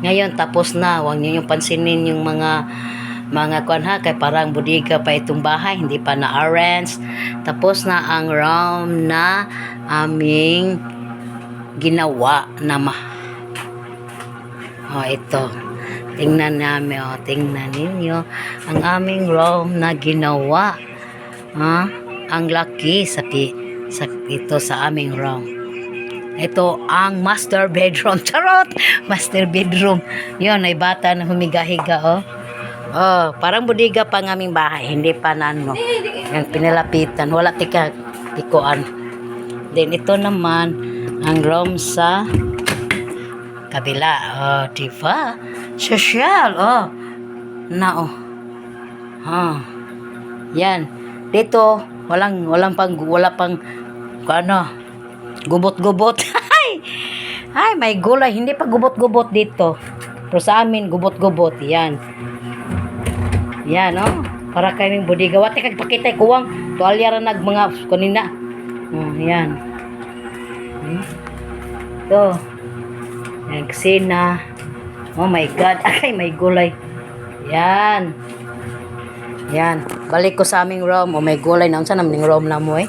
Ngayon, tapos na. Huwag niyo yung pansinin yung mga mga kwan ha, kay parang budiga pa itong bahay, hindi pa na-arrange. Tapos na ang room na aming ginawa na ma. Oh, ito. Tingnan namin, oh, tingnan ninyo ang aming room na ginawa. Ha? Ang laki sa, pi- sa ito sa aming room. Ito ang master bedroom. Charot! Master bedroom. Yun, ay bata na humiga-higa, oh. Oh, parang budiga pa ng aming bahay. Hindi pa na ano. Yung pinalapitan. Wala tika tikuan. Then, ito naman, ang room sa kabila. Oh, di ba? Social, oh. Na, oh. Ha. Yan. Dito, walang, walang pang, wala pang, ano, gubot-gubot. Ay! Ay, may gulay. Hindi pa gubot-gubot dito. Pero sa amin, gubot-gubot. Yan. Yan, oh. Para kaming budiga. Wate kag pakitay kuwang. Tuwalya ra nag mga kanina. Oh, yan. Hmm. Ito. Yan, kusina. Oh my God. Ay, may gulay. Yan. Yan. Balik ko sa aming room. Oh, may gulay na. Unsa naman yung room na mo eh.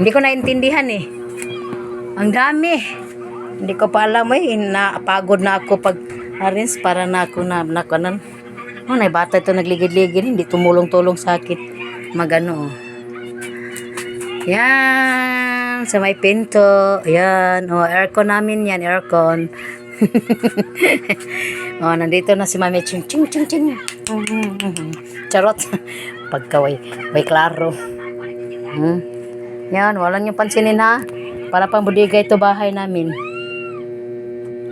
Hindi ko naintindihan eh. Ang dami. Hindi ko pa alam eh. Napagod na ako pag arrange para na ako na nakanan. Oh, na bata ito nagligid-ligid. Hindi tumulong-tulong sa akin. Magano. oh. Yan. Sa may pinto. Yan. Oh, aircon namin yan. Aircon. oh, nandito na si Mami Ching Ching Ching Ching. Charot. Pagkaway. May klaro. Hmm. Yan, wala niyong pansinin ha. Para pang budiga ito bahay namin.